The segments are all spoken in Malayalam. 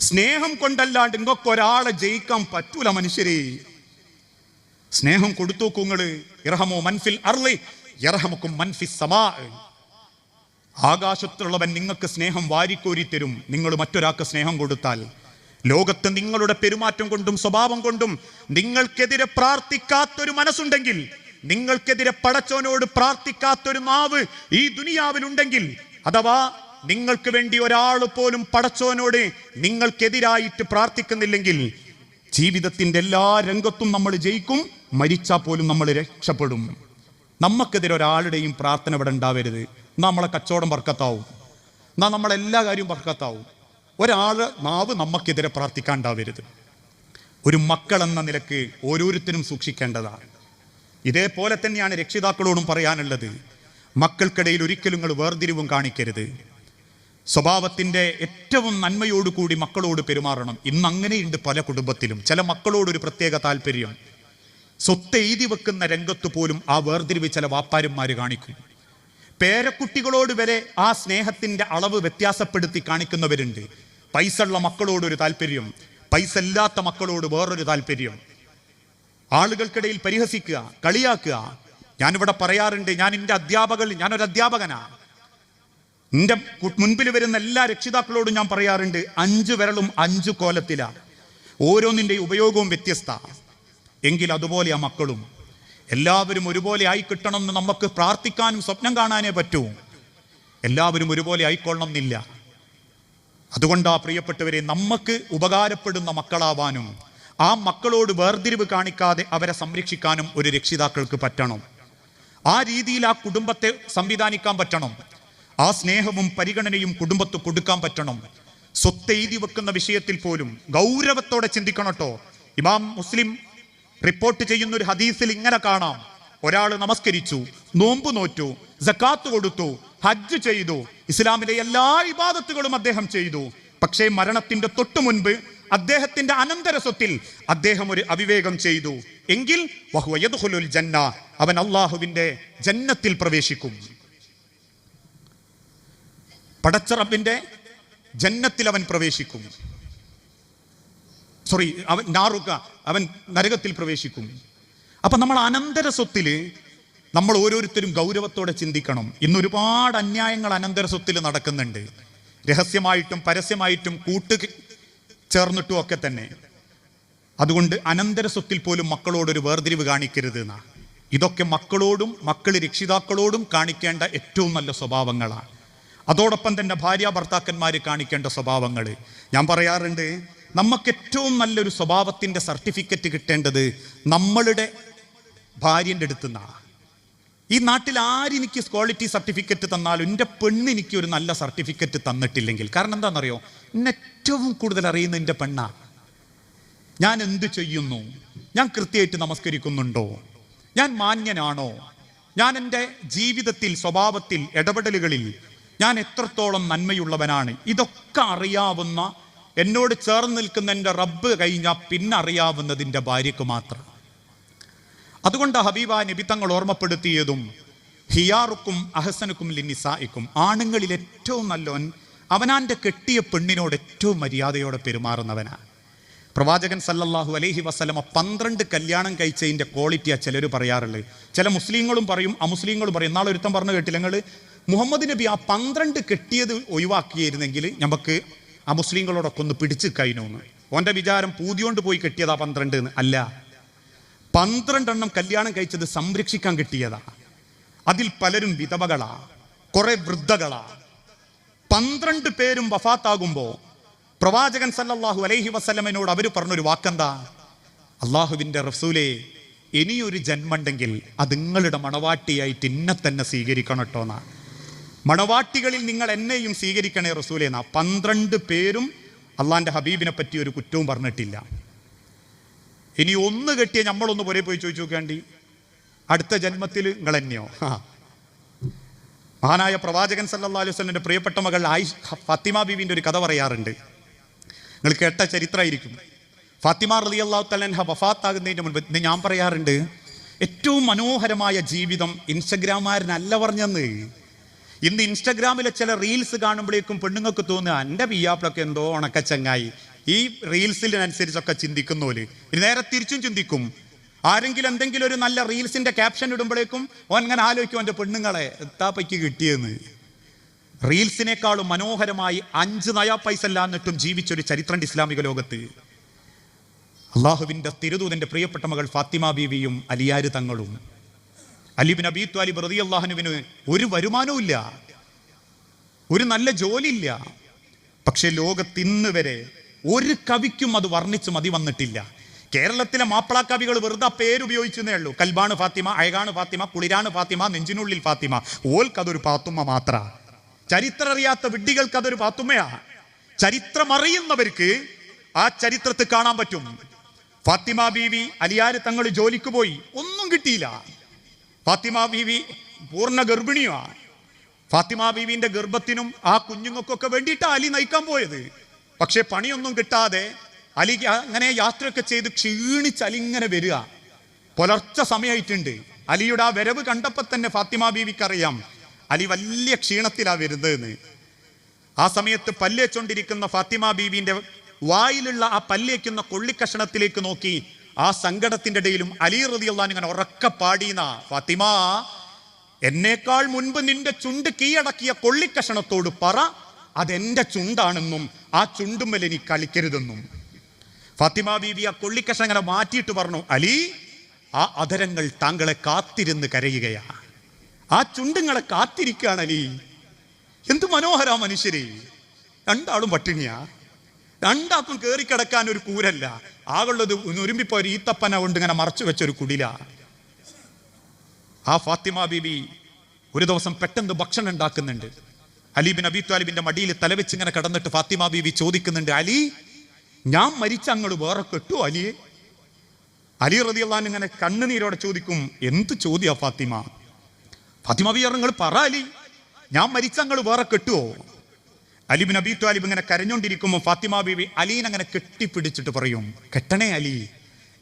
സ്നേഹം കൊണ്ടല്ലാണ്ട് നിങ്ങൾക്ക് ഒരാളെ ജയിക്കാൻ പറ്റൂല മനുഷ്യരെ. സ്നേഹം കൊടുത്തു നിങ്ങൾ ഇറഹമോ മൻഫിൽ അർലി ഇറഹമക്കും മൻഫി സമാ. ആകാശത്തുള്ളവൻ നിങ്ങൾക്ക് സ്നേഹം വാരിക്കോരി തരും. നിങ്ങൾ മറ്റൊരാൾക്ക് സ്നേഹം കൊടുത്താൽ. ലോകത്ത് നിങ്ങളുടെ പെരുമാറ്റം കൊണ്ടും സ്വഭാവം കൊണ്ടും നിങ്ങൾക്കെതിരെ പ്രാർത്ഥിക്കാത്തൊരു മനസ്സുണ്ടെങ്കിൽ നിങ്ങൾക്കെതിരെ പടച്ചോനോട് പ്രാർത്ഥിക്കാത്തൊരു മാവ് ഈ ദുനിയാവിലുണ്ടെങ്കിൽ അഥവാ നിങ്ങൾക്ക് വേണ്ടി ഒരാൾ പോലും പടച്ചോനോട് നിങ്ങൾക്കെതിരായിട്ട് പ്രാർത്ഥിക്കുന്നില്ലെങ്കിൽ ജീവിതത്തിന്റെ എല്ലാ രംഗത്തും നമ്മൾ ജയിക്കും മരിച്ചാൽ പോലും നമ്മൾ രക്ഷപ്പെടും. നമുക്കെതിരെ ഒരാളുടെയും പ്രാർത്ഥന ഇവിടെ ഉണ്ടാവരുത്. നമ്മളെ കച്ചവടം വർക്കത്താവും. എന്നാ നമ്മളെല്ലാ കാര്യവും വർക്കത്താവും. ഒരാൾ നാവ് നമുക്കെതിരെ പ്രാർത്ഥിക്കാണ്ടാവരുത്. ഒരു മക്കൾ എന്ന നിലയ്ക്ക് ഓരോരുത്തരും സൂക്ഷിക്കേണ്ടതാണ് ഇതേപോലെ തന്നെയാണ് രക്ഷിതാക്കളോടും പറയാനുള്ളത്. മക്കൾക്കിടയിൽ ഒരിക്കലും നിങ്ങൾ വേർതിരിവും കാണിക്കരുത്. സ്വഭാവത്തിന്റെ ഏറ്റവും നന്മയോടുകൂടി മക്കളോട് പെരുമാറണം. ഇന്ന് അങ്ങനെയുണ്ട് പല കുടുംബത്തിലും. ചില മക്കളോട് ഒരു പ്രത്യേക താല്പര്യം. സ്വത്ത് എഴുതി വെക്കുന്ന രംഗത്ത് പോലും ആ വേർതിരിവ് ചില വാപ്പാരന്മാർ കാണിക്കും. പേരക്കുട്ടികളോട് വരെ ആ സ്നേഹത്തിന്റെ അളവ് വ്യത്യാസപ്പെടുത്തി കാണിക്കുന്നവരുണ്ട്. പൈസ ഉള്ള മക്കളോട് ഒരു താല്പര്യം. പൈസ ഇല്ലാത്ത മക്കളോട് വേറൊരു താല്പര്യം. ആളുകൾക്കിടയിൽ പരിഹസിക്കുക കളിയാക്കുക. ഞാനിവിടെ പറയാറുണ്ട് ഞാൻ എന്റെ അധ്യാപകൻ ഞാനൊരു അധ്യാപകനാ എന്റെ മുൻപിൽ വരുന്ന എല്ലാ രക്ഷിതാക്കളോടും ഞാൻ പറയാറുണ്ട് അഞ്ച് വിരലും അഞ്ച് കോലത്തിലാണ് ഓരോന്നിന്റെ ഉപയോഗവും വ്യത്യസ്ത. എങ്കിൽ അതുപോലെ ആ മക്കളും. എല്ലാവരും ഒരുപോലെ ആയി കിട്ടണം എന്ന് നമുക്ക് പ്രാർത്ഥിക്കാനും സ്വപ്നം കാണാനേ പറ്റൂ. എല്ലാവരും ഒരുപോലെ ആയിക്കൊള്ളണം എന്നില്ല. അതുകൊണ്ടാ പ്രിയപ്പെട്ടവരെ നമുക്ക് ഉപകാരപ്പെടുന്ന മക്കളാവാനും ആ മക്കളോട് വേർതിരിവ് കാണിക്കാതെ അവരെ സംരക്ഷിക്കാനും ഒരു രക്ഷിതാക്കൾക്ക് പറ്റണം. ആ രീതിയിൽ ആ കുടുംബത്തെ സംവിധാനിക്കാൻ പറ്റണം. ആ സ്നേഹവും പരിഗണനയും കുടുംബത്ത് കൊടുക്കാൻ പറ്റണം. സ്വത്ത് എഴുതി വെക്കുന്ന വിഷയത്തിൽ പോലും ഗൗരവത്തോടെ ചിന്തിക്കണട്ടോ. ഇമാം മുസ്ലിം റിപ്പോർട്ട് ചെയ്യുന്ന ഒരു ഹദീസിൽ ഇങ്ങനെ കാണാം. ഒരാൾ നമസ്കരിച്ചു നോമ്പ് നോറ്റു ജക്കാത്ത് കൊടുത്തു ഹജ്ജ് ചെയ്തു ഇസ്ലാമിലെ എല്ലാ ഇബാദത്തുകളും അദ്ദേഹം ചെയ്തു. പക്ഷേ മരണത്തിന്റെ തൊട്ടു മുൻപ് അദ്ദേഹത്തിന്റെ അനന്തര സ്വത്തിൽ അദ്ദേഹം ഒരു അവിവേകം ചെയ്തു. എങ്കിൽ ജന്ന അവൻ അള്ളാഹുവിന്റെ ജന്നത്തിൽ പ്രവേശിക്കും. പടച്ചറബിന്റെ ജന്നത്തിൽ അവൻ പ്രവേശിക്കും. സോറി അവൻ നാറുക അവൻ നരകത്തിൽ പ്രവേശിക്കും. അപ്പൊ നമ്മൾ അനന്തര സ്വത്തിൽ നമ്മൾ ഓരോരുത്തരും ഗൗരവത്തോടെ ചിന്തിക്കണം. ഇന്ന് ഒരുപാട് അന്യായങ്ങൾ അനന്തര സ്വത്തിൽ നടക്കുന്നുണ്ട്. രഹസ്യമായിട്ടും പരസ്യമായിട്ടും കൂട്ട് ചേർന്നിട്ടും ഒക്കെ തന്നെ. അതുകൊണ്ട് അനന്തര സ്വത്തിൽ പോലും മക്കളോടൊരു വേർതിരിവ് കാണിക്കരുത് എന്നാ ഇതൊക്കെ മക്കളോടും മക്കൾ രക്ഷിതാക്കളോടും കാണിക്കേണ്ട ഏറ്റവും നല്ല സ്വഭാവങ്ങളാണ്. അതോടൊപ്പം തന്നെ ഭാര്യ ഭർത്താക്കന്മാർ കാണിക്കേണ്ട സ്വഭാവങ്ങൾ ഞാൻ പറയാറുണ്ട് നമുക്ക് ഏറ്റവും നല്ലൊരു സ്വഭാവത്തിന്റെ സർട്ടിഫിക്കറ്റ് കിട്ടേണ്ടത് നമ്മളുടെ ഭാര്യന്റെ അടുത്തുനിന്നാണ് ഈ നാട്ടിൽ ആരെനിക്ക് ക്വാളിറ്റി സർട്ടിഫിക്കറ്റ് തന്നാലും എന്റെ പെണ്ണ് എനിക്ക് ഒരു നല്ല സർട്ടിഫിക്കറ്റ് തന്നിട്ടില്ലെങ്കിൽ കാരണം എന്താണെന്നറിയോ എന്നെ ഏറ്റവും കൂടുതൽ അറിയുന്ന എന്റെ പെണ്ണാ. ഞാൻ എന്ത് ചെയ്യുന്നു? ഞാൻ കൃത്യമായിട്ട് നമസ്കരിക്കുന്നുണ്ടോ? ഞാൻ മാന്യനാണോ? ഞാൻ എന്റെ ജീവിതത്തിൽ സ്വഭാവത്തിൽ ഇടപെടലുകളിൽ ഞാൻ എത്രത്തോളം നന്മയുള്ളവനാണ്? ഇതൊക്കെ അറിയാവുന്ന എന്നോട് ചേർന്ന് നിൽക്കുന്ന എന്റെ റബ്ബ് കഴിഞ്ഞാൽ പിന്നെ അറിയാവുന്നതിന്റെ ഭാര്യയ്ക്ക് മാത്രം. അതുകൊണ്ട് ഹബീബ നബി തങ്ങൾ ഓർമ്മപ്പെടുത്തിയതും ഹിയാറുക്കും അഹസനുക്കും ലിന്നിസായിക്കും ആണുങ്ങളിൽ ഏറ്റവും നല്ലവൻ അവനാന്റെ കെട്ടിയ പെണ്ണിനോട് ഏറ്റവും മര്യാദയോടെ പെരുമാറുന്നവനാണ് പ്രവാചകൻ സല്ലല്ലാഹു അലൈഹി വസ്ലമ പന്ത്രണ്ട് കല്യാണം കഴിച്ചതിന്റെ ക്വാളിറ്റിയാണ് ചിലർ പറയാറുള്ളത്. ചില മുസ്ലിങ്ങളും പറയും അമുസ്ലിങ്ങളും പറയും നാളെ ഒരുത്തം പറഞ്ഞു കേട്ടില്ല നിങ്ങൾ മുഹമ്മദ് നബി ആ പന്ത്രണ്ട് കെട്ടിയത് ഒഴിവാക്കിയിരുന്നെങ്കിൽ നമുക്ക് ആ മുസ്ലിങ്ങളോടൊക്കെ ഒന്ന് പിടിച്ച് കഴിഞ്ഞു ഓന്റെ വിചാരം പൂതിയോണ്ട് പോയി കെട്ടിയതാ പന്ത്രണ്ട് അല്ല. പന്ത്രണ്ടെണ്ണം കല്യാണം കഴിച്ചത് സംരക്ഷിക്കാൻ കിട്ടിയതാ. അതിൽ പലരും വിധവകളാ. കുറെ വൃദ്ധകളാ. പന്ത്രണ്ട് പേരും വഫാത്താകുമ്പോ പ്രവാചകൻ സല്ലാഹു അലൈഹി വസല്ലമനോട് അവർ പറഞ്ഞൊരു വാക്കെന്താ? അള്ളാഹുവിന്റെ റസൂലേ ഇനിയൊരു ജന്മണ്ടെങ്കിൽ അത് നിങ്ങളുടെ മണവാട്ടിയായിട്ട് ഇന്നെ തന്നെ സ്വീകരിക്കണം കേട്ടോ എന്നാ മണവാട്ടികളിൽ നിങ്ങൾ എന്നെയും സ്വീകരിക്കണേ റസൂലേന്നാ പന്ത്രണ്ട് പേരും അള്ളാന്റെ ഹബീബിനെ പറ്റി ഒരു കുറ്റവും പറഞ്ഞിട്ടില്ല. ഇനി ഒന്ന് കെട്ടിയ നമ്മളൊന്ന് പോരെ പോയി ചോദിച്ചു നോക്കേണ്ടി അടുത്ത ജന്മത്തിൽ നിങ്ങൾ തന്നെയോ ആ. മഹാനായ പ്രവാചകൻ സല്ലാ വസല്ലമയുടെ പ്രിയപ്പെട്ട മകൾ ആയിഷ ഫാത്തിമ ബീവിന്റെ ഒരു കഥ പറയാറുണ്ട്. നിങ്ങൾ കേട്ട ചരിത്രമായിരിക്കും. ഫാത്തിമ റലി അള്ളാഹു തലൻഹ വഫാത്താകുന്നതിന് മുൻപ് ഞാൻ പറയാറുണ്ട് ഏറ്റവും മനോഹരമായ ജീവിതം ഇൻസ്റ്റഗ്രാമാരനല്ല പറഞ്ഞെന്ന്. ഇന്ന് ഇൻസ്റ്റഗ്രാമിലെ ചില റീൽസ് കാണുമ്പോഴേക്കും പെണ്ണുങ്ങൾക്ക് തോന്നുക എന്റെ പിയ്യാപ്പിളൊക്കെ എന്തോ ഉണക്ക ചങ്ങായി. ഈ റീൽസിനനുസരിച്ചൊക്കെ ചിന്തിക്കുന്നോൽ നേരെ തിരിച്ചും ചിന്തിക്കും. ആരെങ്കിലും എന്തെങ്കിലും ഒരു നല്ല റീൽസിന്റെ ക്യാപ്ഷൻ ഇടുമ്പോഴേക്കും ഓൻ അങ്ങനെ ആലോചിക്കും എന്റെ പെണ്ണുങ്ങളെ എത്താപ്പയ്ക്ക് കിട്ടിയെന്ന്? റീൽസിനേക്കാളും മനോഹരമായി അഞ്ച് നയാ പൈസ എന്നിട്ടും ജീവിച്ചൊരു ചരിത്രം ഇസ്ലാമിക ലോകത്ത്. അള്ളാഹുവിന്റെ തിരുദൂതന്റെ പ്രിയപ്പെട്ട മകൾ ഫാത്തിമ ബീവിയും അലിയാര് തങ്ങളും. അലിബിൻ അബി ത്വാലിബ് റതി അള്ളാഹുനുവിന് ഒരു വരുമാനവും ഇല്ല. ഒരു നല്ല ജോലിയില്ല. പക്ഷെ ലോകത്തിന്ന് വരെ ഒരു കവിക്കും അത് വർണിച്ച് മതി വന്നിട്ടില്ല. കേരളത്തിലെ മാപ്പിള കവികൾ വെറുതെ ആ പേരുപയോഗിച്ചതേ ഉള്ളൂ. കൽബാണ് ഫാത്തിമ അയകാണ് ഫാത്തിമ കുളിരാണ് ഫാത്തിമ നെഞ്ചിനുള്ളിൽ ഫാത്തിമ. ഓൽക്കതൊരു പാത്തുമ്മ മാത്ര. ചരിത്രം അറിയാത്ത വിഡ്ഢികൾക്ക് അതൊരു പാത്തുമ്മയാ ചരിത്രം അറിയുന്നവർക്ക് ആ ചരിത്രത്തിൽ കാണാൻ പറ്റും. ഫാത്തിമ ബീവി അലിയാര് തങ്ങൾ ജോലിക്ക് പോയി. ഒന്നും കിട്ടിയില്ല. ഫാത്തിമ ബീവി പൂർണ ഗർഭിണിയുമാണ്. ഫാത്തിമ ബീവിന്റെ ഗർഭത്തിനും ആ കുഞ്ഞുങ്ങൾക്കൊക്കെ വേണ്ടിയിട്ടാണ് അലി നയിക്കാൻ പോയത്. പക്ഷെ പണിയൊന്നും കിട്ടാതെ അലി അങ്ങനെ യാത്രയൊക്കെ ചെയ്ത് ക്ഷീണിച്ച് അലി ഇങ്ങനെ വരിക. പുലർച്ച സമയമായിട്ടുണ്ട് അലിയുടെ ആ വരവ് കണ്ടപ്പോൾ തന്നെ ഫാത്തിമ ബീവിക്ക് അറിയാം അലി വലിയ ക്ഷീണത്തിലാ വരുന്നതെന്ന്. ആ സമയത്ത് പല്ലേച്ചോണ്ടിരിക്കുന്ന ഫാത്തിമ ബീവിന്റെ വായിലുള്ള ആ പല്ലേക്കുന്ന കൊള്ളിക്കഷണത്തിലേക്ക് നോക്കി ആ സങ്കടത്തിന്റെ ഇടയിലും അലി റതിയുള്ള ഇങ്ങനെ ഉറക്കെ പാടീന ഫാത്തിമ. എന്നേക്കാൾ മുൻപ് നിന്റെ ചുണ്ട് കീഴടക്കിയ കൊള്ളിക്കഷണത്തോട് പറ അതെന്റെ ചുണ്ടാണെന്നും ആ ചുണ്ടുമ്മൽ ഇനി കളിക്കരുതെന്നും. ഫാത്തിമ ബീവി ആ കൊള്ളിക്കഷണം ഇങ്ങനെ മാറ്റിയിട്ട് പറഞ്ഞു അലി ആ അധരങ്ങൾ താങ്കളെ കാത്തിരുന്ന് കരയുകയാ. ആ ചുണ്ടുങ്ങളെ കാത്തിരിക്കുകയാണ് അലി. എന്ത് മനോഹര മനുഷ്യരെ. രണ്ടാളും പട്ടിണിയാ. രണ്ടാക്കും കയറി കിടക്കാൻ ഒരു കൂരല്ല. ആകുള്ളത് ഒരുമ്പിപ്പോ ഒരു ഈത്തപ്പന കൊണ്ട് ഇങ്ങനെ മറച്ചു വെച്ചൊരു കുടില. ആ ഫാത്തിമ ബീബി ഒരു ദിവസം പെട്ടെന്ന് ഭക്ഷണം ഉണ്ടാക്കുന്നുണ്ട്. അലീബിൻ അബി താലിബിന്റെ മടിയിൽ തലവെച്ച് ഇങ്ങനെ കിടന്നിട്ട് ഫാത്തിമ ബീബി ചോദിക്കുന്നുണ്ട് അലി ഞാൻ മരിച്ച അങ്ങോട്ട് വേറെ കെട്ടു അലിയെ അലി റതി അള്ളഹാൻ ഇങ്ങനെ കണ്ണുനീരോടെ ചോദിക്കും എന്ത് ചോദ്യ ഫാത്തിമ? ഫാത്തിമ ബി നിങ്ങൾ പറ അലി ഞാൻ മരിച്ച അങ്ങോട്ട് വേറെ കെട്ടുവോ അലിബിൻ അബി ത്വാലിബ് ഇങ്ങനെ കരഞ്ഞുകൊണ്ടിരിക്കുമ്പോൾ ഫാത്തിമ ബീവി അലീൻ അങ്ങനെ കെട്ടിപ്പിടിച്ചിട്ട് പറയും കെട്ടണേ അലി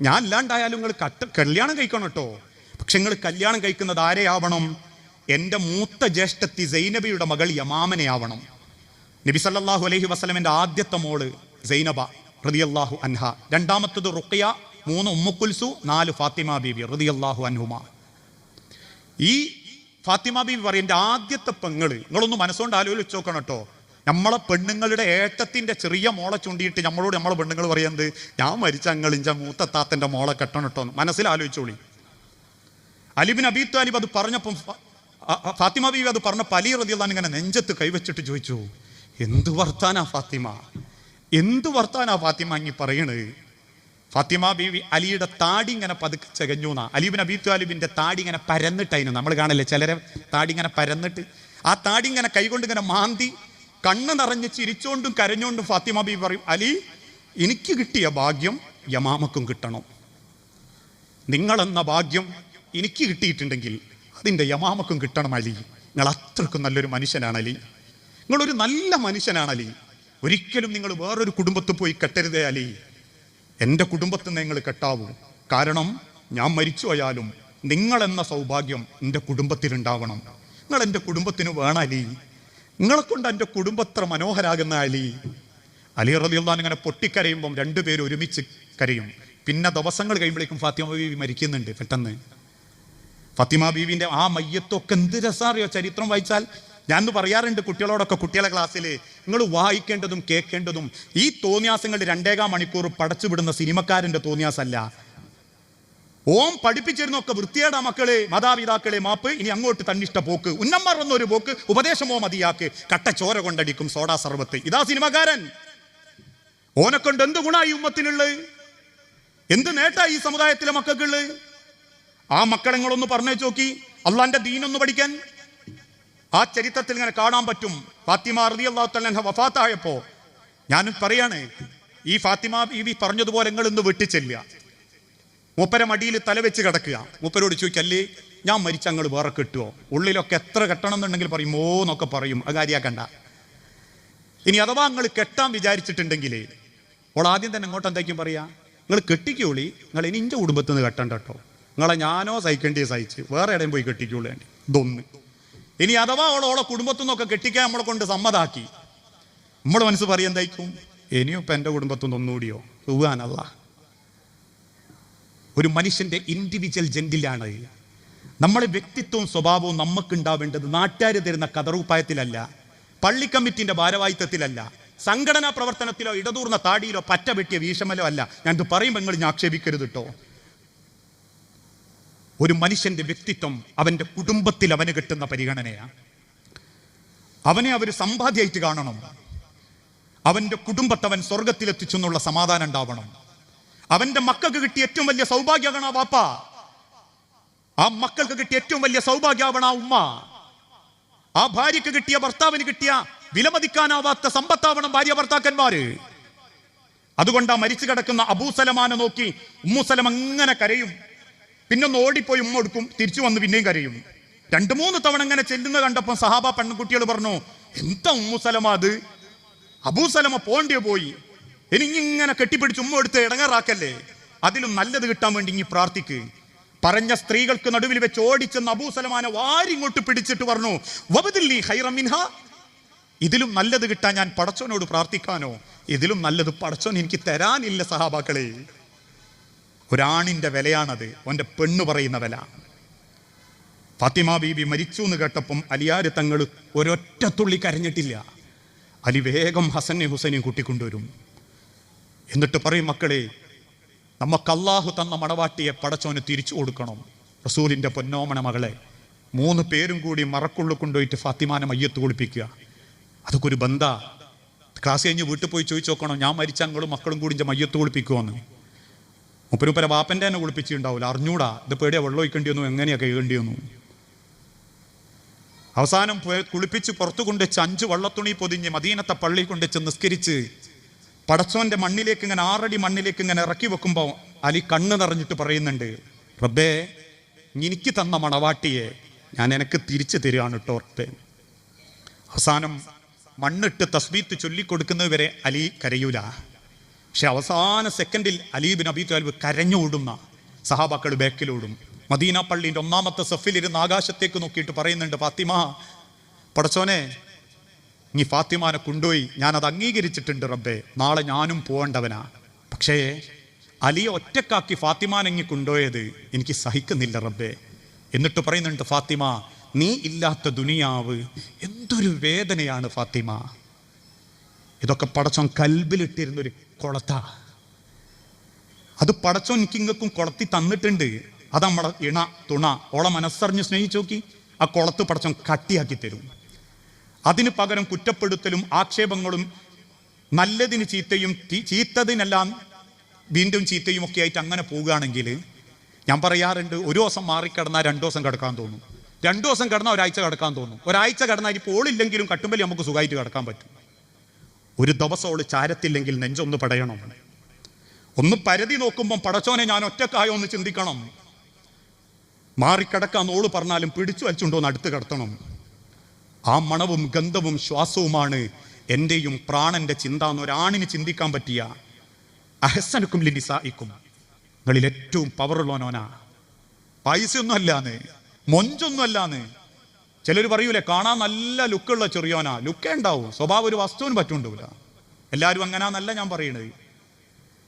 ഞാൻ അല്ലാണ്ടായാലും നിങ്ങൾ കട്ട കല്യാണം കഴിക്കണം കേട്ടോ പക്ഷെ നിങ്ങൾ കല്യാണം കഴിക്കുന്നത് ആരെയാവണം? എന്റെ മൂത്ത ജ്യേഷ്ഠത്തി സൈനബിയുടെ മകൾ യമാമനെയാവണം. നബി സല്ലാഹു അലഹി വസ്ലമിന്റെ ആദ്യത്തെ മോൾ സൈനബ റളിയല്ലാഹു അൻഹ. രണ്ടാമത്തത് റുഖിയ മൂന്ന് ഉമ്മുക്കുൽസു നാല് ഫാത്തിമ ബീബി റളിയല്ലാഹു അൻഹുമ. ഈ ഫാത്തിമ ബീബി പറയും എന്റെ ആദ്യത്തെ പെങ്ങൾ നിങ്ങളൊന്ന് മനസ്സുകൊണ്ട് ആലോചിച്ച് നോക്കണം കേട്ടോ നമ്മളെ പെണ്ണുങ്ങളുടെ ഏട്ടത്തിന്റെ ചെറിയ മോളെ ചൂണ്ടിയിട്ട് നമ്മളോട് നമ്മളെ പെണ്ണുങ്ങൾ പറയുന്നത് ഞാൻ മരിച്ച അങ്ങളിഞ്ച മൂത്ത താത്തന്റെ മോളെ കെട്ടണം കേട്ടോ മനസ്സിൽ ആലോചിച്ചോളി അലിബിൻ അബീത്ത് താലിബ് അത് പറഞ്ഞപ്പം ഫാത്തിമ ബീവി അത് പറഞ്ഞപ്പോൾ അലി റതിയുള്ള ഇങ്ങനെ നെഞ്ചത്ത് കൈവച്ചിട്ട് ചോദിച്ചു എന്ത് വർത്താനാ ഫാത്തിമ? എന്ത് വർത്താനാ ഫാത്തിമ അങ്ങി പറയണത് ഫാത്തിമ ബീവി അലിയുടെ താടി ഇങ്ങനെ പതുക്കെ ചകഞ്ഞു എന്നാ. അലീബിൻ അബീത്ത് അലിബിന്റെ താടി ഇങ്ങനെ പരന്നിട്ടായിരുന്നു നമ്മൾ കാണല്ലേ ചിലരെ താടി ഇങ്ങനെ പരന്നിട്ട് ആ താടി ഇങ്ങനെ കൈകൊണ്ട് ഇങ്ങനെ മാന്തി കണ്ണ് നിറഞ്ഞ് ചിരിച്ചോണ്ടും കരഞ്ഞോണ്ടും ഫാത്തിമ ബി പറയും അലി എനിക്ക് കിട്ടിയ ഭാഗ്യം യമാമക്കും കിട്ടണം. നിങ്ങളെന്ന ഭാഗ്യം എനിക്ക് കിട്ടിയിട്ടുണ്ടെങ്കിൽ അതിന്റെ യമാമക്കും കിട്ടണം അലി. നിങ്ങൾ അത്രക്കും നല്ലൊരു മനുഷ്യനാണ് അലി. നിങ്ങളൊരു നല്ല മനുഷ്യനാണ് അലി. ഒരിക്കലും നിങ്ങൾ വേറൊരു കുടുംബത്തിൽ പോയി കെട്ടരുതേ അലി. എന്റെ കുടുംബത്തിൽ നിങ്ങൾ കെട്ടാവൂ. കാരണം ഞാൻ മരിച്ചു പോയാലും നിങ്ങളെന്ന സൗഭാഗ്യം എന്റെ കുടുംബത്തിലുണ്ടാവണം. നിങ്ങൾ എന്റെ കുടുംബത്തിന് വേണം അലി. നിങ്ങളെ കൊണ്ട് എന്റെ കുടുംബത്ര മനോഹരാകുന്ന അലി. അലി റബിയുള്ള ഇങ്ങനെ പൊട്ടിക്കരയുമ്പം രണ്ടുപേരും ഒരുമിച്ച് കരയും. പിന്നെ ദിവസങ്ങൾ കഴിയുമ്പോഴേക്കും ഫാത്തിമ ബീവി മരിക്കുന്നുണ്ട് പെട്ടെന്ന്. ഫത്തിമ ബീവിന്റെ ആ മയ്യത്തൊക്കെ എന്ത് രസാറിയോ ചരിത്രം വായിച്ചാൽ. ഞാൻ പറയാറുണ്ട് കുട്ടികളോടൊക്കെ കുട്ടികളെ ക്ലാസ്സിൽ നിങ്ങൾ വായിക്കേണ്ടതും കേൾക്കേണ്ടതും ഈ തോന്നിയാസങ്ങൾ രണ്ടേകാം മണിക്കൂർ പടച്ചുവിടുന്ന സിനിമക്കാരന്റെ തോന്നിയാസല്ല. ഓം പഠിപ്പിച്ചിരുന്നൊക്കെ വൃത്തിയേടാ മക്കളെ മാതാപിതാക്കളെ മാപ്പ്. ഇനി അങ്ങോട്ട് തന്നിഷ്ട പോക്ക്. ഉന്നമ്മർ വന്നൊരു പോക്ക് ഉപദേശമോ മതിയാക്ക്. കട്ടച്ചോര കൊണ്ടടിക്കും സോഡാ സർവത്ത്. ഇതാ സിനിമക്കാരൻ ഓനെ കൊണ്ട് എന്ത് ഗുണായി ഉമ്മത്തിനുള്ളത്? എന്ത് നേട്ടാ ഈ സമുദായത്തിലെ മക്കൾക്കുള്ളത്? ആ മക്കളെങ്ങളൊന്ന് പറഞ്ഞു നോക്കി. അള്ളാന്റെ ദീനൊന്ന് പഠിക്കാൻ. ആ ചരിത്രത്തിൽ ഇങ്ങനെ കാണാൻ പറ്റും. ഫാത്തിമ റതി അള്ളാഹു തലഹ വഫാത്തായപ്പോ ഞാൻ പറയാണ് ഈ ഫാത്തിമ ബീവി പറഞ്ഞതുപോലെ നിങ്ങൾ ഇന്ന് വെട്ടിച്ചെല്ലുക മൂപ്പര മടിയിൽ തലവെച്ച് കിടക്കുക. മൂപ്പരോട് ചോദിക്കല്ലേ ഞാൻ മരിച്ച അങ്ങോട്ട് വേറെ കിട്ടുമോ ഉള്ളിലൊക്കെ എത്ര കെട്ടണം എന്നുണ്ടെങ്കിൽ പറയും ഓ എന്നൊക്കെ പറയും. അത് കാര്യാക്കണ്ട. ഇനി അഥവാ നിങ്ങൾ കെട്ടാൻ വിചാരിച്ചിട്ടുണ്ടെങ്കിൽ ഓൾ ആദ്യം തന്നെ ഇങ്ങോട്ട് എന്തായിരിക്കും പറയാ? നിങ്ങൾ കെട്ടിക്കോളി നിങ്ങൾ ഇനി ഇന്റെ കുടുംബത്തിൽ നിന്ന് കെട്ടണ്ട കേട്ടോ നിങ്ങളെ ഞാനോ സഹിക്കേണ്ടി സഹിച്ച് വേറെ എവിടെയും പോയി കെട്ടിക്കോളൂ വേണ്ടി ഇതൊന്ന്. ഇനി അഥവാ അവൾ ഓളെ കുടുംബത്തു നിന്നൊക്കെ കെട്ടിക്കാൻ നമ്മളെ കൊണ്ട് സമ്മതാക്കി നമ്മുടെ മനസ്സ് പറയും എന്തായിരിക്കും? ഇനിയും ഇപ്പം എന്റെ കുടുംബത്തു നിന്ന് ഒന്നുകൂടിയോ? സുഖാനല്ല ഒരു മനുഷ്യന്റെ ഇൻഡിവിജ്വൽ ജെൻഡിലാണ് നമ്മളെ വ്യക്തിത്വവും സ്വഭാവവും നമുക്കുണ്ടാവേണ്ടത് നാട്ടുകാർ തരുന്ന കതറുപ്പായത്തിലല്ല പള്ളി കമ്മിറ്റിന്റെ ഭാരവാഹിത്വത്തിലല്ല സംഘടനാ പ്രവർത്തനത്തിലോ ഇടതൂർന്ന താടിയിലോ പറ്റ വെട്ടിയ വീഷമലോ അല്ല. ഞാനിത് പറയുമ്പോൾ നിങ്ങൾ ഞാൻ ആക്ഷേപിക്കരുത് കേട്ടോ ഒരു മനുഷ്യന്റെ വ്യക്തിത്വം അവന്റെ കുടുംബത്തിൽ അവന് കിട്ടുന്ന പരിഗണനയാണ് അവനെ അവർ സമ്പാദ്യമായിട്ട് കാണണം. അവന്റെ കുടുംബത്തെ അവൻ സ്വർഗത്തിലെത്തിച്ചു സമാധാനം ഉണ്ടാവണം. അവന്റെ മക്കൾക്ക് കിട്ടിയ ഏറ്റവും വലിയ സൗഭാഗ്യമാണ് വാപ്പ. ആ മക്കൾക്ക് കിട്ടിയ ഏറ്റവും വലിയ സൗഭാഗ്യമാണ് ഉമ്മ. ആ ഭാര്യക്ക് കിട്ടിയ ഭർത്താവിന് കിട്ടിയ വിലമതിക്കാനാവാത്ത സമ്പത്താവണം ഭാര്യ ഭർത്താക്കന്മാര്. അതുകൊണ്ട് ആ മരിച്ചു കിടക്കുന്ന അബൂസലമാനെ നോക്കി ഉമ്മുസലം അങ്ങനെ കരയും. പിന്നെ ഒന്ന് ഓടിപ്പോയി ഉമ്മ എടുക്കും തിരിച്ചു വന്ന് പിന്നെയും കരയും. രണ്ടു മൂന്ന് തവണ ഇങ്ങനെ ചെല്ലുന്ന കണ്ടപ്പോൾ സഹാബ പെൺകുട്ടികൾ പറഞ്ഞു എന്താ ഉമ്മുസലമാ അത്? അബൂസലമ പോണ്ടിയോ പോയി. ഇനി ഇങ്ങനെ കെട്ടിപ്പിടിച്ച് ഉമ്മ എടുത്ത് ഇടങ്ങാറാക്കല്ലേ? അതിലും നല്ലത് കിട്ടാൻ വേണ്ടി ഇനി പ്രാർത്ഥിക്ക്. പറഞ്ഞ സ്ത്രീകൾക്ക് നടുവിൽ വെച്ച് ഓടിച്ചെന്ന് അബൂസലമാനെ വാരി ഇങ്ങോട്ട് പിടിച്ചിട്ട് പറഞ്ഞു വബദില്ലി ഹൈറമിൻഹ ഇതിലും നല്ലത് കിട്ടാൻ ഞാൻ പടച്ചോനോട് പ്രാർത്ഥിക്കാനോ? ഇതിലും നല്ലത് പടച്ചോൻ എനിക്ക് തരാനില്ല സഹാബാക്കളെ. ഒരാണിന്റെ വിലയാണത്. ഓന്റെ പെണ്ണ് പറയുന്ന വില. ഫാത്തിമ ബീബി മരിച്ചു എന്ന് കേട്ടപ്പം അലിയാര് തങ്ങൾ ഒരൊറ്റ തുള്ളി കരഞ്ഞിട്ടില്ല. അലി വേഗം ഹസനെ ഹുസൈനെയും കൂട്ടിക്കൊണ്ടുവരും. എന്നിട്ട് പറയും മക്കളെ നമുക്ക് അള്ളാഹു തന്ന മണവാട്ടിയെ പടച്ചോന് തിരിച്ചു കൊടുക്കണം. റസൂലിന്റെ പൊന്നോമന മകളെ മൂന്ന് പേരും കൂടി മറക്കുള്ളു കൊണ്ടുപോയിട്ട് ഫാത്തിമാനെ മയ്യത്ത് കുളിപ്പിക്കുക. അതൊക്കെ ഒരു ബന്ധ ക്ലാസ് കഴിഞ്ഞ് വീട്ടിൽ പോയി ചോദിച്ചു നോക്കണം ഞാൻ മരിച്ച അങ്ങളും മക്കളും കൂടി ഇഞ്ചെ മയ്യത്ത് കുളിപ്പിക്കുമെന്ന് മുപ്പരുപ്പര വാപ്പന്റെ തന്നെ കുളിപ്പിച്ചിട്ടുണ്ടാവില്ല അറിഞ്ഞൂടാ ഇത് പേടിയാ വെള്ളം ഒഴിക്കേണ്ടി വന്നു എങ്ങനെയാ കഴുകേണ്ടി വന്നു. അവസാനം കുളിപ്പിച്ച് പുറത്തു കൊണ്ടുവച്ച് അഞ്ച് വള്ളത്തുണി പൊതിഞ്ഞ് മദീനത്തെ പള്ളി കൊണ്ടുവച്ച് നിസ്കരിച്ച് പടച്ചോന്റെ മണ്ണിലേക്ക് ഇങ്ങനെ ആറടി മണ്ണിലേക്ക് ഇങ്ങനെ ഇറക്കി വെക്കുമ്പോൾ അലി കണ്ണ് നിറഞ്ഞിട്ട് പറയുന്നുണ്ട് റബ്ബേ എനിക്ക് തന്ന മണവാട്ടിയെ ഞാൻ എനിക്ക് തിരിച്ചു തരികയാണ് റബ്ബേ അവസാനം മണ്ണിട്ട് തസ്ബീത്ത് ചൊല്ലിക്കൊടുക്കുന്നത് വരെ അലി കരയൂല. പക്ഷെ അവസാന സെക്കൻഡിൽ അലീബിൻ അബി താലിബ് കരഞ്ഞോടുന്ന സഹാബാക്കൾ ബാക്കിലോടും. മദീന പള്ളിന്റെ ഒന്നാമത്തെ സഫിലിരുന്ന് ആകാശത്തേക്ക് നോക്കിയിട്ട് പറയുന്നുണ്ട് ഫാത്തിമ പടച്ചോനെ നീ ഫാത്തിമാനെ കൊണ്ടുപോയി ഞാനത് അംഗീകരിച്ചിട്ടുണ്ട് റബ്ബേ. നാളെ ഞാനും പോകേണ്ടവനാ. പക്ഷേ അലിയെ ഒറ്റക്കാക്കി ഫാത്തിമാനങ്ങി കൊണ്ടുപോയത് എനിക്ക് സഹിക്കുന്നില്ല റബ്ബേ. എന്നിട്ട് പറയുന്നുണ്ട് ഫാത്തിമ നീ ഇല്ലാത്ത ദുനിയാവ് എന്തൊരു വേദനയാണ് ഫാത്തിമ. ഇതൊക്കെ പടച്ചോൻ കൽബിലിട്ടിരുന്ന ഒരു കൊളത്ത. അത് പടച്ചോൻ എനിക്കിങ്ങക്കും കൊളത്തി തന്നിട്ടുണ്ട്. അത് നമ്മളെ ഇണ തുണ ഓളെ മനസ്സറിഞ്ഞ് സ്നേഹിച്ചു നോക്കി. ആ കൊളത്ത് പടച്ചോൻ കട്ടിയാക്കി തരും. അതിന് പകരം കുറ്റപ്പെടുത്തലും ആക്ഷേപങ്ങളും നല്ലതിന് ചീത്തയും ചീത്തതിനെല്ലാം വീണ്ടും ചീത്തയും ഒക്കെ ആയിട്ട് അങ്ങനെ പോവുകയാണെങ്കിൽ ഞാൻ പറയാറുണ്ട് ഒരു ദിവസം മാറിക്കിടന്നാൽ രണ്ടു ദിവസം കിടക്കാൻ തോന്നും. രണ്ടു ദിവസം കിടന്നാൽ ഒരാഴ്ച കിടക്കാൻ തോന്നും. ഒരാഴ്ച കിടന്നാൽ ഇപ്പോൾ ഓളില്ലെങ്കിലും കട്ടുമ്പലി നമുക്ക് സുഖമായിട്ട് കിടക്കാൻ പറ്റും. ഒരു ദിവസം ഓൾ ചാരത്തില്ലെങ്കിൽ നെഞ്ചൊന്ന് പടയണം. ഒന്ന് പരതി നോക്കുമ്പം പടച്ചോനെ ഞാൻ ഒറ്റക്കായോ? ഒന്ന് ചിന്തിക്കണം. മാറിക്കിടക്കാൻ ഓൾ പറഞ്ഞാലും പിടിച്ചു വലിച്ചുണ്ടോ എന്ന് അടുത്ത് കിടത്തണം. ആ മണവും ഗന്ധവും ശ്വാസവുമാണ് എന്റെയും പ്രാണന്റെ ചിന്ത എന്ന് ഒരാണിന് ചിന്തിക്കാൻ പറ്റിയ അഹസനക്കും ലിനിസായിക്കും നിങ്ങളിൽ ഏറ്റവും പവറുള്ളവനോനാ പൈസയൊന്നും അല്ലാന്ന് മൊഞ്ചൊന്നും അല്ലാന്ന് ചിലർ പറയൂലേ കാണാൻ നല്ല ലുക്കുള്ള ചെറിയോനാ ലുക്കേ ഉണ്ടാവും സ്വഭാവം ഒരു വസ്തുവിന് പറ്റുണ്ടാവില്ല എല്ലാവരും അങ്ങനാന്നല്ല ഞാൻ പറയണത്.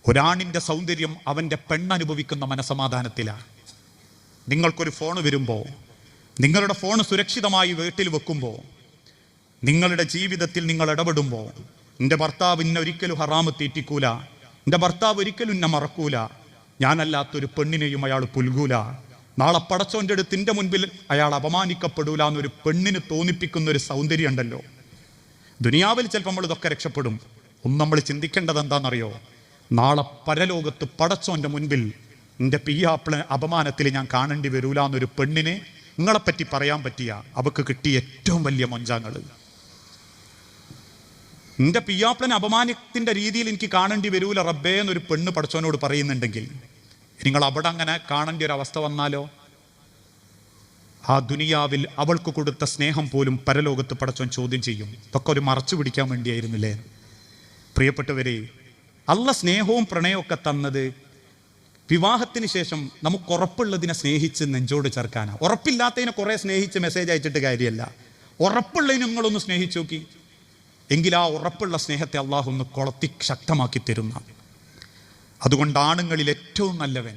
ഒരാണിന്റെ സൗന്ദര്യം അവന്റെ പെണ്ണനുഭവിക്കുന്ന മനസമാധാനത്തിലാണ് നിങ്ങൾക്കൊരു ഫോൺ വരുമ്പോൾ നിങ്ങളുടെ ഫോൺ സുരക്ഷിതമായി വീട്ടിൽ വെക്കുമ്പോൾ നിങ്ങളുടെ ജീവിതത്തിൽ നിങ്ങൾ ഇടപെടുമ്പോൾ എന്റെ ഭർത്താവ് ഇന്നെ ഒരിക്കലും ഹറാമ് തീറ്റിക്കൂല എന്റെ ഭർത്താവ് ഒരിക്കലും എന്നെ മറക്കൂല ഞാനല്ലാത്തൊരു പെണ്ണിനെയും അയാൾ പുൽകൂല നാളെ പടച്ചോന്റെ അടുത്ത് എന്റെ മുൻപിൽ അയാൾ അപമാനിക്കപ്പെടൂല എന്നൊരു പെണ്ണിന് തോന്നിപ്പിക്കുന്ന ഒരു സൗന്ദര്യം ഉണ്ടല്ലോ. ദുനിയാവിൽ ചിലപ്പോൾ നമ്മൾ ഇതൊക്കെ രക്ഷപ്പെടും. ഒന്ന് നമ്മൾ ചിന്തിക്കേണ്ടത് എന്താണെന്നറിയോ? നാളെ പരലോകത്ത് പടച്ചോന്റെ മുൻപിൽ എന്റെ പിയാപ്പിള അപമാനത്തിൽ ഞാൻ കാണേണ്ടി വരൂല എന്നൊരു പെണ്ണിനെ നിങ്ങളെപ്പറ്റി പറയാൻ പറ്റിയ അവക്ക് കിട്ടിയ ഏറ്റവും വലിയ മൊഞ്ചാങ്ങൾ. എന്റെ പിയാപ്പിളനെ അപമാനത്തിന്റെ രീതിയിൽ എനിക്ക് കാണേണ്ടി വരൂല റബ്ബേ എന്നൊരു പെണ്ണ് പഠിച്ചവനോട് പറയുന്നുണ്ടെങ്കിൽ നിങ്ങൾ അവിടെ അങ്ങനെ കാണേണ്ട ഒരു അവസ്ഥ വന്നാലോ? ആ ദുനിയാവിൽ അവൾക്ക് കൊടുത്ത സ്നേഹം പോലും പരലോകത്ത് പടച്ചവൻ ചോദ്യം ചെയ്യും. ഇതൊക്കെ ഒരു മറച്ചു പിടിക്കാൻ വേണ്ടിയായിരുന്നില്ലേ? പ്രിയപ്പെട്ടവരെ അല്ല സ്നേഹവും പ്രണയവും ഒക്കെ തന്നത് വിവാഹത്തിന് ശേഷം നമുക്ക് ഉറപ്പുള്ളതിനെ സ്നേഹിച്ച് നെഞ്ചോട് ചേർക്കാനാണ് ഉറപ്പില്ലാത്തതിനെ കുറേ സ്നേഹിച്ച് മെസ്സേജ് അയച്ചിട്ട് കാര്യമല്ല ഉറപ്പുള്ളതിനെ നിങ്ങളൊന്ന് സ്നേഹിച്ചു നോക്കി. എങ്കിൽ ആ ഉറപ്പുള്ള സ്നേഹത്തെ അള്ളാഹു ഒന്ന് കൊളത്തി ശക്തമാക്കി തരുന്ന. അതുകൊണ്ട് ആണുങ്ങളിൽ ഏറ്റവും നല്ലവൻ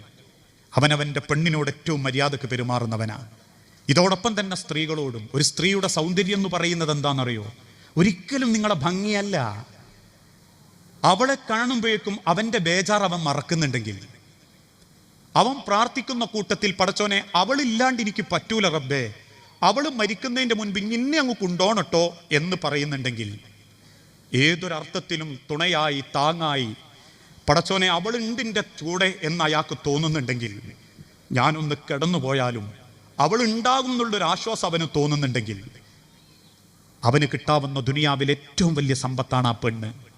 അവനവന്റെ പെണ്ണിനോട് ഏറ്റവും മര്യാദയ്ക്ക് പെരുമാറുന്നവനാണ് ഇതോടൊപ്പം തന്നെ സ്ത്രീകളോടും ഒരു സ്ത്രീയുടെ സൗന്ദര്യം എന്ന് പറയുന്നത് എന്താണെന്നറിയോ? ഒരിക്കലും നിങ്ങളെ ഭംഗിയല്ല. അവളെ കാണുമ്പോഴേക്കും അവന്റെ ബേജാർ അവൻ മറക്കുന്നുണ്ടെങ്കിൽ അവൻ പ്രാർത്ഥിക്കുന്ന കൂട്ടത്തിൽ പടച്ചോനെ അവളില്ലാണ്ട് എനിക്ക് പറ്റൂല റബ്ബേ. അവൾ മരിക്കുന്നതിന്റെ മുൻപ് ഇന്നെ അങ്ങ് കൊണ്ടോണട്ടോ എന്ന് പറയുന്നുണ്ടെങ്കിൽ ഏതൊരർത്ഥത്തിലും തുണയായി താങ്ങായി പടച്ചോനെ അവൾ എന്റെ കൂടെ എന്ന് അയാൾക്ക് തോന്നുന്നുണ്ടെങ്കിൽ ഞാനൊന്ന് കിടന്നുപോയാലും അവൾ ഉണ്ടാകും എന്നുള്ളൊരു ആശ്വാസം അവന് തോന്നുന്നുണ്ടെങ്കിൽ അവന് കിട്ടാവുന്ന ദുനിയാവിൽ ഏറ്റവും വലിയ സമ്പത്താണ് ആ പെണ്ണ്.